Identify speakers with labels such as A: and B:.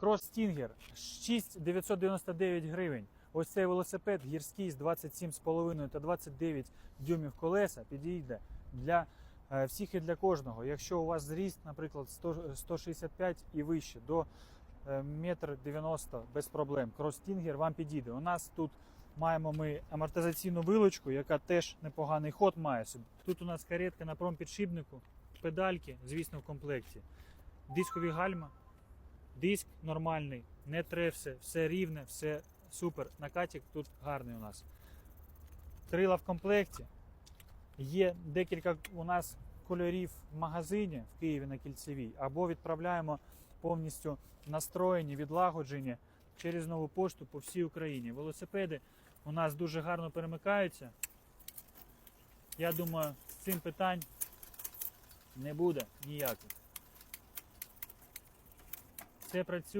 A: Крос Стінгер 6999 гривень. Ось цей велосипед гірський з 27,5 та 29 дюймів колеса підійде для е, всіх і для кожного. Якщо у вас зріст, наприклад, 100 165 і вище до е, метр 90 без проблем. Крос Стінгер вам підійде. У нас тут маємо ми амортизаційну вилочку, яка теж непоганий ход має собі. Тут у нас каретка на промпідшипнику, педальки, звісно, в комплекті, дискові гальма, диск нормальний, не тревсе, все рівне, все супер. Накатик тут гарний у нас. Крила в комплекті. Є декілька у нас кольорів в магазині в Києві на кільцевій, або відправляємо повністю настроєні, відлагоджені через нову пошту по всій Україні. Велосипеди у нас дуже гарно перемикаються. Я думаю, з цим питань не буде ніяких. Все працює.